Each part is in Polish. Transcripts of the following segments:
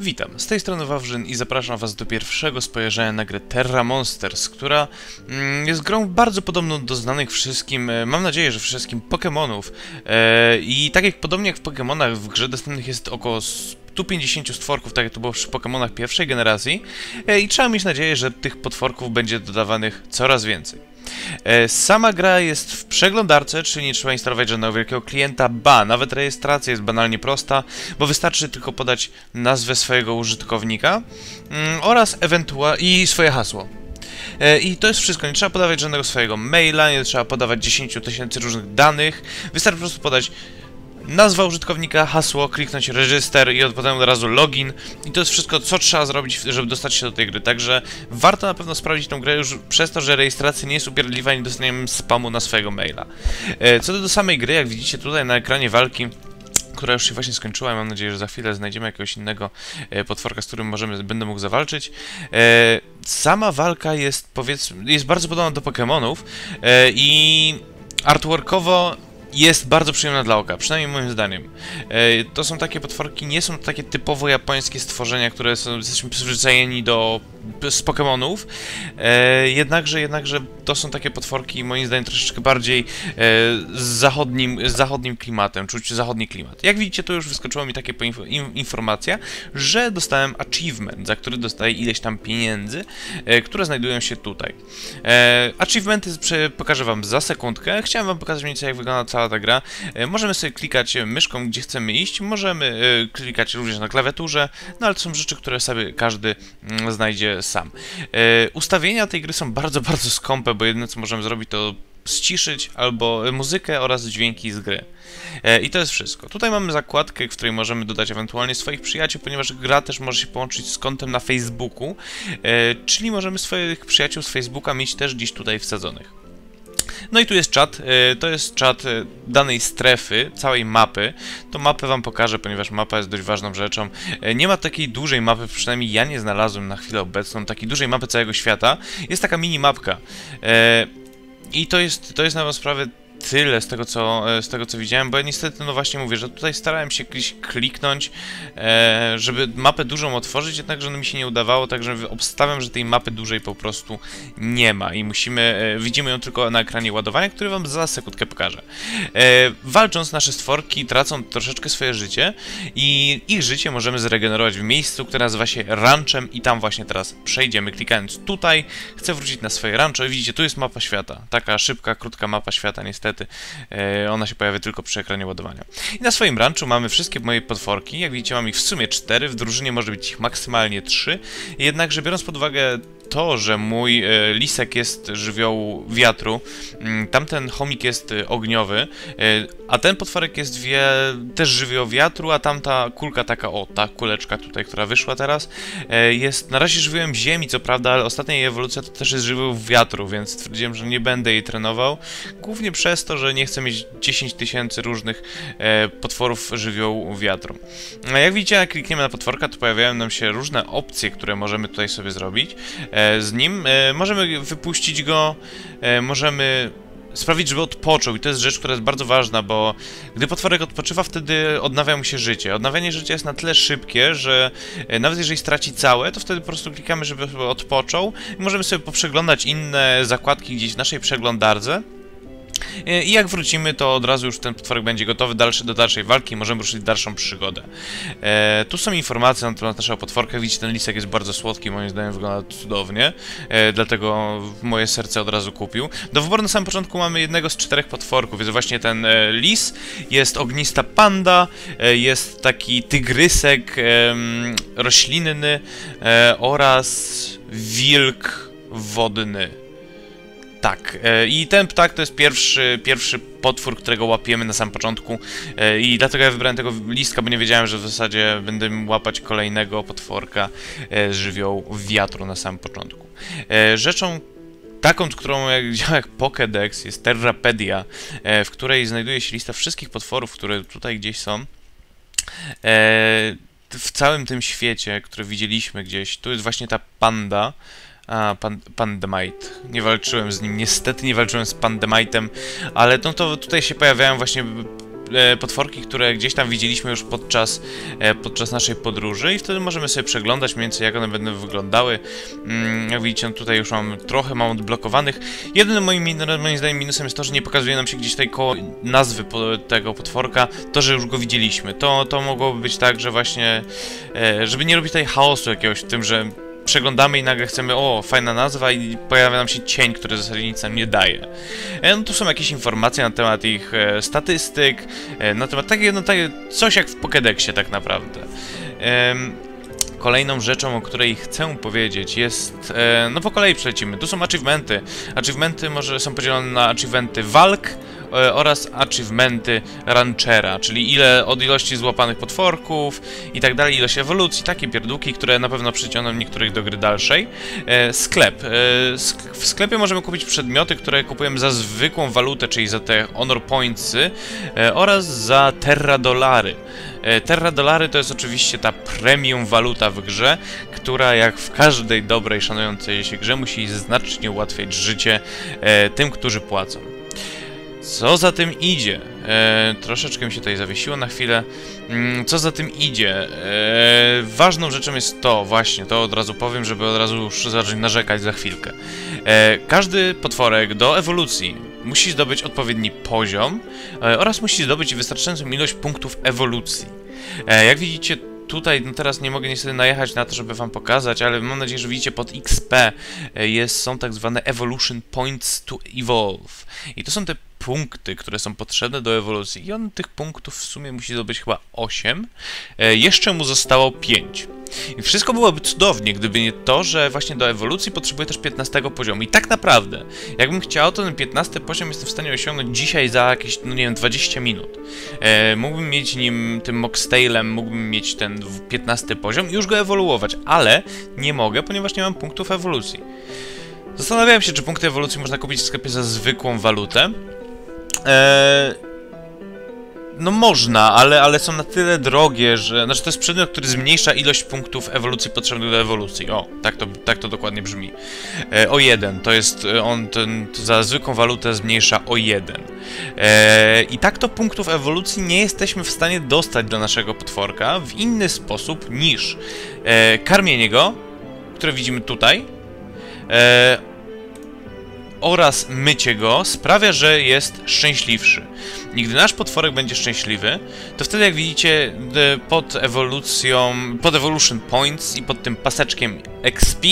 Witam, z tej strony Wawrzyn i zapraszam was do pierwszego spojrzenia na grę Terra Monsters, która mm, jest grą bardzo podobną do znanych wszystkim, e, mam nadzieję, że wszystkim Pokémonów. E, I tak jak podobnie jak w Pokémonach, w grze dostępnych jest około 150 stworków, tak jak to było przy Pokémonach pierwszej generacji. E, I trzeba mieć nadzieję, że tych potworków będzie dodawanych coraz więcej. E, sama gra jest w przeglądarce, czyli nie trzeba instalować żadnego wielkiego klienta, ba, nawet rejestracja jest banalnie prosta, bo wystarczy tylko podać nazwę swojego użytkownika mm, oraz ewentualnie i swoje hasło. E, I to jest wszystko, nie trzeba podawać żadnego swojego maila, nie trzeba podawać 10 tysięcy różnych danych, wystarczy po prostu podać nazwa użytkownika, hasło, kliknąć register i potem od razu login i to jest wszystko, co trzeba zrobić, żeby dostać się do tej gry. Także warto na pewno sprawdzić tę grę już przez to, że rejestracja nie jest upierdliwa i nie dostaniemy spamu na swojego maila. E, co do samej gry, jak widzicie tutaj na ekranie walki, która już się właśnie skończyła. Mam nadzieję, że za chwilę znajdziemy jakiegoś innego e, potworka, z którym możemy, będę mógł zawalczyć. E, sama walka jest, powiedzmy, jest bardzo podobna do Pokémonów i artworkowo jest bardzo przyjemna dla oka, przynajmniej moim zdaniem. E, to są takie potworki, nie są takie typowo japońskie stworzenia, które są, jesteśmy przyzwyczajeni do z Pokémonów, e, jednakże, jednakże to są takie potworki moim zdaniem troszeczkę bardziej e, z, zachodnim, z zachodnim klimatem, czuć zachodni klimat. Jak widzicie, to już wyskoczyła mi taka in, informacja, że dostałem achievement, za który dostaję ileś tam pieniędzy, które znajdują się tutaj. Achievementy pokażę wam za sekundkę. Chciałem wam pokazać mniej więcej jak wygląda cała ta gra. E, możemy sobie klikać myszką, gdzie chcemy iść, możemy e, klikać również na klawiaturze, no ale to są rzeczy, które sobie każdy mm, znajdzie sam. E, ustawienia tej gry są bardzo, bardzo skąpe, bo jedyne co możemy zrobić to ściszyć albo muzykę oraz dźwięki z gry. I to jest wszystko. Tutaj mamy zakładkę, w której możemy dodać ewentualnie swoich przyjaciół, ponieważ gra też może się połączyć z kontem na Facebooku, czyli możemy swoich przyjaciół z Facebooka mieć też gdzieś tutaj wsadzonych. No i tu jest czat, e, to jest czat e, danej strefy, całej mapy. To mapę wam pokażę, ponieważ mapa jest dość ważną rzeczą. E, nie ma takiej dużej mapy, przynajmniej ja nie znalazłem na chwilę obecną, takiej dużej mapy całego świata. Jest taka mini mapka. I to jest, to jest na sprawę tyle z tego, co, e, z tego co widziałem, bo ja niestety, no właśnie mówię, że tutaj starałem się kliknąć, e, żeby mapę dużą otworzyć, jednakże no mi się nie udawało, także obstawiam, że tej mapy dużej po prostu nie ma i musimy, e, widzimy ją tylko na ekranie ładowania, który wam za sekundkę pokażę. Walcząc, nasze stworki tracą troszeczkę swoje życie i ich życie możemy zregenerować w miejscu, które nazywa się ranchem i tam właśnie teraz przejdziemy, klikając tutaj, chcę wrócić na swoje rancho i widzicie, tu jest mapa świata, taka szybka, krótka mapa świata niestety, niestety. E, ona się pojawia tylko przy ekranie ładowania. I na swoim ranchu mamy wszystkie moje potworki, jak widzicie mam ich w sumie 4, w drużynie może być ich maksymalnie 3, jednakże biorąc pod uwagę to, że mój e, lisek jest żywioł wiatru, mm, tamten chomik jest e, ogniowy, e, a ten potworek jest wie, też żywioł wiatru, a tamta kulka taka, o, ta kuleczka tutaj, która wyszła teraz, jest na razie żywiołem ziemi, co prawda, ale ostatnia jej ewolucja to też jest żywioł wiatru, więc stwierdziłem, że nie będę jej trenował, głównie przez to, że nie chcę mieć 10 tysięcy różnych potworów żywiołu wiatru. Jak widzicie, jak klikniemy na potworka, to pojawiają nam się różne opcje, które możemy tutaj sobie zrobić. E, z nim. E, możemy wypuścić go, e, możemy sprawić, żeby odpoczął i to jest rzecz, która jest bardzo ważna, bo gdy potworek odpoczywa, wtedy odnawia mu się życie. Odnawianie życia jest na tyle szybkie, że nawet jeżeli straci całe, to wtedy po prostu klikamy, żeby odpoczął i możemy sobie poprzeglądać inne zakładki gdzieś w naszej przeglądarce I jak wrócimy, to od razu już ten potworek będzie gotowy dalszy, do dalszej walki i możemy ruszyć dalszą przygodę. E, tu są informacje na temat naszego potworka. Widzicie, ten lisek jest bardzo słodki, moim zdaniem wygląda cudownie. E, dlatego moje serce od razu kupił. Do wyboru na samym początku mamy jednego z czterech potworków. Jest właśnie ten e, lis, jest ognista panda, e, jest taki tygrysek roślinny e, oraz wilk wodny. Tak, e, i ten ptak to jest pierwszy, pierwszy potwór, którego łapiemy na samym początku e, i dlatego ja wybrałem tego listka, bo nie wiedziałem, że w zasadzie będę łapać kolejnego potworka e, z żywiołu wiatru na samym początku. Rzeczą taką, którą jak działa jak Pokédex jest Terrapedia, w której znajduje się lista wszystkich potworów, które tutaj gdzieś są w całym tym świecie, który widzieliśmy gdzieś. Tu jest właśnie ta panda, a, pan, Pandemite. Nie walczyłem z nim, niestety nie walczyłem z Pandemite'em, ale no to tutaj się pojawiają właśnie e, potworki, które gdzieś tam widzieliśmy już podczas, e, podczas naszej podróży i wtedy możemy sobie przeglądać mniej więcej jak one będą wyglądały. Mm, jak widzicie, no tutaj już mam trochę mam odblokowanych. Jedynym moim, moim zdaniem minusem jest to, że nie pokazuje nam się gdzieś tutaj koło nazwy tego potworka, to, że już go widzieliśmy. To, to mogłoby być tak, że właśnie, e, żeby nie robić tutaj chaosu jakiegoś w tym, że przeglądamy i nagle chcemy, o, fajna nazwa i pojawia nam się cień, który w zasadzie nic nam nie daje. E, no tu są jakieś informacje na temat ich e, statystyk, e, na temat takie, no takie, coś jak w Pokédexie tak naprawdę. Kolejną rzeczą, o której chcę powiedzieć jest, e, no po kolei przelecimy, tu są achievementy. Achievementy może są podzielone na achievementy walk, oraz achievementy ranchera, czyli ile od ilości złapanych potworków i tak dalej, ilość ewolucji, takie pierdółki, które na pewno przyciągną niektórych do gry dalszej. E, sklep. E, w sklepie możemy kupić przedmioty, które kupujemy za zwykłą walutę, czyli za te honor pointsy oraz za terra dolary. Terra dolary to jest oczywiście ta premium waluta w grze, która jak w każdej dobrej, szanującej się grze musi znacznie ułatwiać życie tym, którzy płacą. Co za tym idzie? E, troszeczkę mi się tutaj zawiesiło na chwilę. Mm, co za tym idzie? E, ważną rzeczą jest to, właśnie, to od razu powiem, żeby od razu już zacząć narzekać za chwilkę. E, każdy potworek do ewolucji musi zdobyć odpowiedni poziom e, oraz musi zdobyć wystarczającą ilość punktów ewolucji. E, jak widzicie, tutaj no teraz nie mogę niestety najechać na to, żeby wam pokazać, ale mam nadzieję, że widzicie pod XP e, jest, są tak zwane Evolution Points to Evolve. I to są te punkty, które są potrzebne do ewolucji. I on tych punktów w sumie musi zdobyć chyba 8. E, jeszcze mu zostało 5. I wszystko byłoby cudownie, gdyby nie to, że właśnie do ewolucji potrzebuje też 15 poziomu. I tak naprawdę, jakbym chciał, to ten 15 poziom jestem w stanie osiągnąć dzisiaj za jakieś, no nie wiem, 20 minut. E, mógłbym mieć nim, tym Moxtailem, mógłbym mieć ten 15 poziom i już go ewoluować, ale nie mogę, ponieważ nie mam punktów ewolucji. Zastanawiałem się, czy punkty ewolucji można kupić w sklepie za zwykłą walutę, Eee, no można, ale, ale są na tyle drogie, że... Znaczy to jest przedmiot, który zmniejsza ilość punktów ewolucji potrzebnych do ewolucji. O, tak to, tak to dokładnie brzmi. E, o jeden, to jest... On ten, za zwykłą walutę zmniejsza o jeden. E, I tak to punktów ewolucji nie jesteśmy w stanie dostać do naszego potworka w inny sposób niż e, karmienie go, które widzimy tutaj, e, oraz mycie go sprawia, że jest szczęśliwszy. I gdy nasz potworek będzie szczęśliwy, to wtedy jak widzicie pod ewolucją, pod Evolution Points i pod tym paseczkiem XP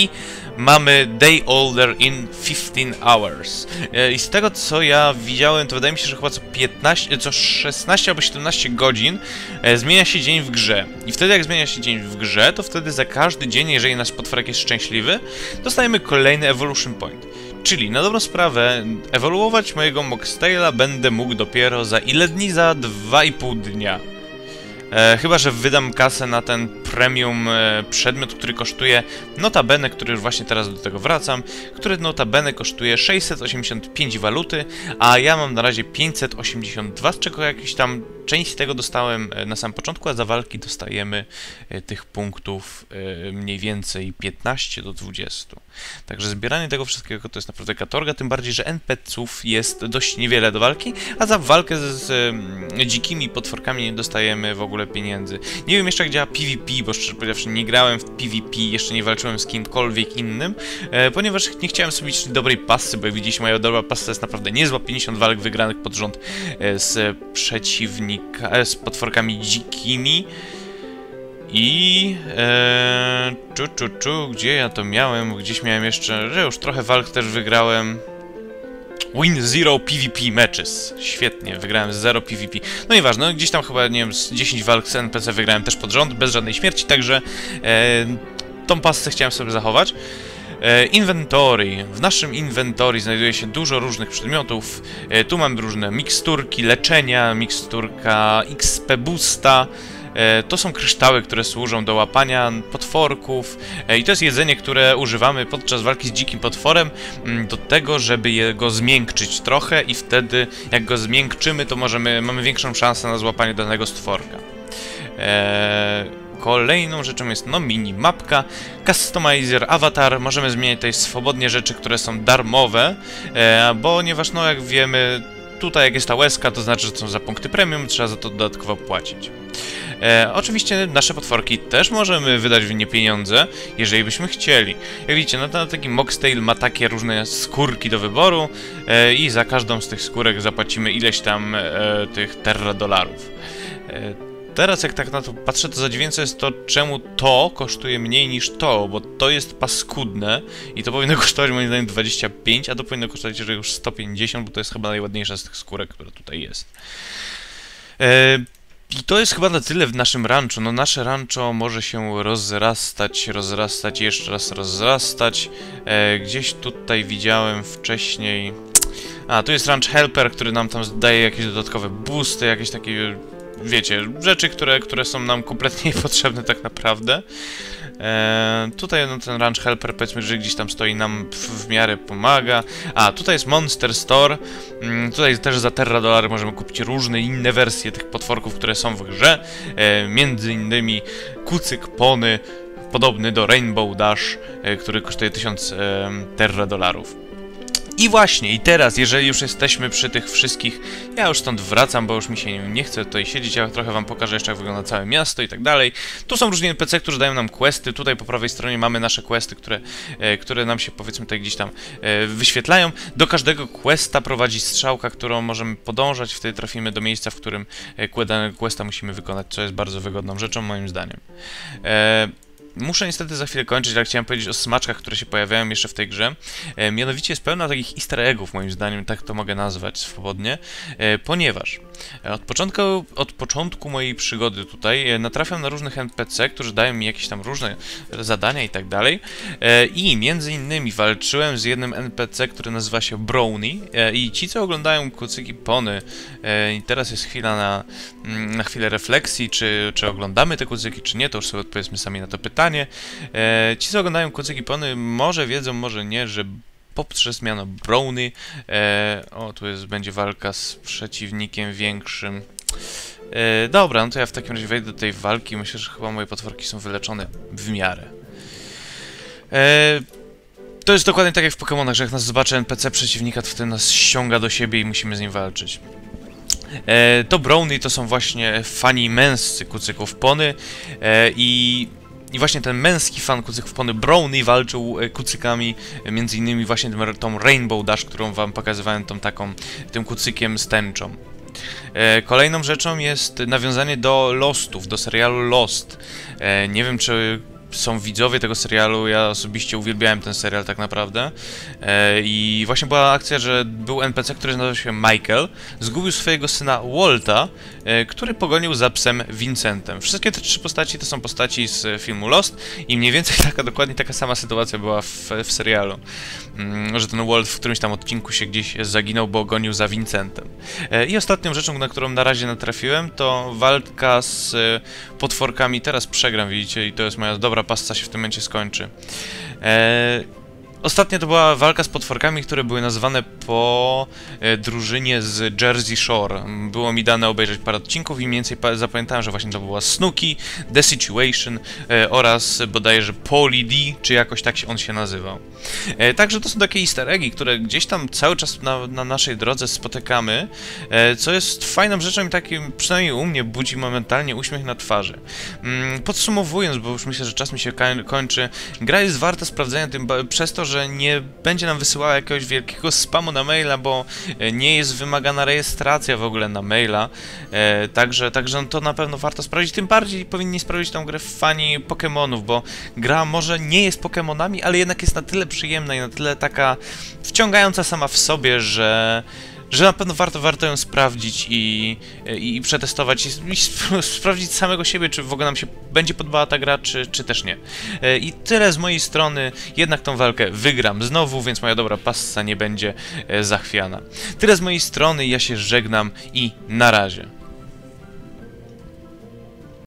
mamy Day Older in 15 Hours. E, I z tego co ja widziałem, to wydaje mi się, że chyba co 15, co 16 albo 17 godzin e, zmienia się dzień w grze. I wtedy jak zmienia się dzień w grze, to wtedy za każdy dzień, jeżeli nasz potworek jest szczęśliwy, dostajemy kolejny Evolution Point. Czyli na dobrą sprawę, ewoluować mojego Moxtaila będę mógł dopiero za ile dni? Za 2,5 dnia. E, chyba, że wydam kasę na ten premium e, przedmiot, który kosztuje notabene, który już właśnie teraz do tego wracam, który notabene kosztuje 685 waluty, a ja mam na razie 582, z czego jakiś tam część tego dostałem e, na samym początku, a za walki dostajemy e, tych punktów e, mniej więcej 15 do 20. Także zbieranie tego wszystkiego to jest naprawdę katorga, tym bardziej, że NPC-ów jest dość niewiele do walki, a za walkę z, z dzikimi potworkami nie dostajemy w ogóle pieniędzy. Nie wiem jeszcze jak działa PvP, bo szczerze powiedziawszy nie grałem w PvP, jeszcze nie walczyłem z kimkolwiek innym, ponieważ nie chciałem sobie mieć dobrej pasy, bo jak widzieliście moja dobra pasa jest naprawdę niezła, 50 walk wygranych pod rząd z z potworkami dzikimi. I... E, czu, czu, czu, gdzie ja to miałem? Gdzieś miałem jeszcze... że już trochę walk też wygrałem. Win Zero PvP matches. Świetnie, wygrałem 0 PvP. No nieważne, no, gdzieś tam chyba, nie wiem, z 10 walk z NPC wygrałem też pod rząd, bez żadnej śmierci, także e, tą pasę chciałem sobie zachować. E, inventory. W naszym inventory znajduje się dużo różnych przedmiotów. E, tu mamy różne miksturki, leczenia, miksturka XP boosta. E, to są kryształy, które służą do łapania potworków i to jest jedzenie, które używamy podczas walki z dzikim potworem mm, do tego, żeby jego zmiękczyć trochę i wtedy jak go zmiękczymy, to możemy, mamy większą szansę na złapanie danego stworka. Eee, Kolejną rzeczą jest no mini mapka, customizer, avatar, możemy zmieniać tutaj swobodnie rzeczy, które są darmowe, e, ponieważ no jak wiemy tutaj jak jest ta łezka, to znaczy, że są za punkty premium, trzeba za to dodatkowo płacić. E, oczywiście nasze potworki też możemy wydać w nie pieniądze, jeżeli byśmy chcieli. Jak widzicie, no to taki Moxtail ma takie różne skórki do wyboru e, i za każdą z tych skórek zapłacimy ileś tam e, tych terra dolarów. Teraz jak tak na to patrzę, to zadziwiające jest to, czemu to kosztuje mniej niż to, bo to jest paskudne i to powinno kosztować moim zdaniem 25, a to powinno kosztować że już 150, bo to jest chyba najładniejsza z tych skórek, która tutaj jest. E, i to jest chyba na tyle w naszym rancho. No nasze rancho może się rozrastać, rozrastać, jeszcze raz rozrastać. E, gdzieś tutaj widziałem wcześniej... A, tu jest ranch helper, który nam tam daje jakieś dodatkowe boosty, jakieś takie wiecie, rzeczy, które, które są nam kompletnie niepotrzebne tak naprawdę. E, tutaj no, ten Ranch Helper, powiedzmy, że gdzieś tam stoi nam w, w miarę pomaga. A, tutaj jest Monster Store. Mm, tutaj też za Terra dolary możemy kupić różne inne wersje tych potworków, które są w grze. E, między innymi kucyk pony, podobny do Rainbow Dash, e, który kosztuje 1000 e, Terra dolarów. I właśnie, i teraz, jeżeli już jesteśmy przy tych wszystkich, ja już stąd wracam, bo już mi się nie chce tutaj siedzieć, ja trochę wam pokażę jeszcze, jak wygląda całe miasto i tak dalej. Tu są różni NPC, którzy dają nam questy, tutaj po prawej stronie mamy nasze questy, które, e, które nam się, powiedzmy, tutaj gdzieś tam e, wyświetlają. Do każdego questa prowadzi strzałka, którą możemy podążać, wtedy trafimy do miejsca, w którym e, danego questa musimy wykonać, co jest bardzo wygodną rzeczą, moim zdaniem. Muszę niestety za chwilę kończyć, ale chciałem powiedzieć o smaczkach, które się pojawiają jeszcze w tej grze. E, mianowicie jest pełna takich easter eggów, moim zdaniem, tak to mogę nazwać swobodnie, e, ponieważ e, od początku, od początku mojej przygody tutaj e, natrafiam na różnych NPC, którzy dają mi jakieś tam różne zadania i tak dalej. E, I między innymi walczyłem z jednym NPC, który nazywa się Brownie e, i ci, co oglądają kucyki Pony, i teraz jest chwila na, mm, na chwilę refleksji, czy, czy oglądamy te kucyki, czy nie, to już sobie odpowiedzmy sami na to pytanie pytanie. E, ci, co oglądają kucyki pony, może wiedzą, może nie, że poprzez miano Browny. E, o, tu jest, będzie walka z przeciwnikiem większym. E, dobra, no to ja w takim razie wejdę do tej walki. Myślę, że chyba moje potworki są wyleczone w miarę. E, to jest dokładnie tak jak w Pokémonach, że jak nas zobaczy NPC przeciwnika, to wtedy nas ściąga do siebie i musimy z nim walczyć. E, to Browny to są właśnie fani męscy kucyków pony e, i i właśnie ten męski fan kucyków pony Brownie walczył e, kucykami, e, między innymi właśnie tą Rainbow Dash, którą wam pokazywałem, tą taką, tym kucykiem z tęczą. E, kolejną rzeczą jest nawiązanie do Lostów, do serialu Lost. Nie wiem, czy są widzowie tego serialu, ja osobiście uwielbiałem ten serial tak naprawdę. E, i właśnie była akcja, że był NPC, który nazywał się Michael, zgubił swojego syna Walta, e, który pogonił za psem Vincentem. Wszystkie te trzy postaci to są postaci z filmu Lost i mniej więcej taka, dokładnie taka sama sytuacja była w, w serialu, że ten Walt w którymś tam odcinku się gdzieś zaginął, bo gonił za Vincentem. E, I ostatnią rzeczą, na którą na razie natrafiłem, to walka z e, potworkami. Teraz przegram, widzicie, i to jest moja dobra pasta się w tym momencie skończy. Ostatnio to była walka z potworkami, które były nazwane po e, drużynie z Jersey Shore. Było mi dane obejrzeć parę odcinków i mniej więcej zapamiętałem, że właśnie to była Snooki, The Situation e, oraz bodajże Polly D, czy jakoś tak on się nazywał. E, także to są takie easter eggi, które gdzieś tam cały czas na, na naszej drodze spotykamy, co jest fajną rzeczą i takim, przynajmniej u mnie, budzi momentalnie uśmiech na twarzy. Mm, podsumowując, bo już myślę, że czas mi się kończy, gra jest warta sprawdzenia tym, przez to, że nie będzie nam wysyłała jakiegoś wielkiego spamu na maila, bo e, nie jest wymagana rejestracja w ogóle na maila, e, także, także no to na pewno warto sprawdzić, tym bardziej powinni sprawdzić tą grę fani Pokémonów, bo gra może nie jest Pokémonami, ale jednak jest na tyle przyjemna i na tyle taka wciągająca sama w sobie, że że na pewno warto, warto ją sprawdzić i, i, i przetestować i, i sprawdzić samego siebie, czy w ogóle nam się będzie podobała ta gra, czy, czy też nie. E, I tyle z mojej strony, jednak tą walkę wygram znowu, więc moja dobra passa nie będzie e, zachwiana. Tyle z mojej strony, ja się żegnam i na razie.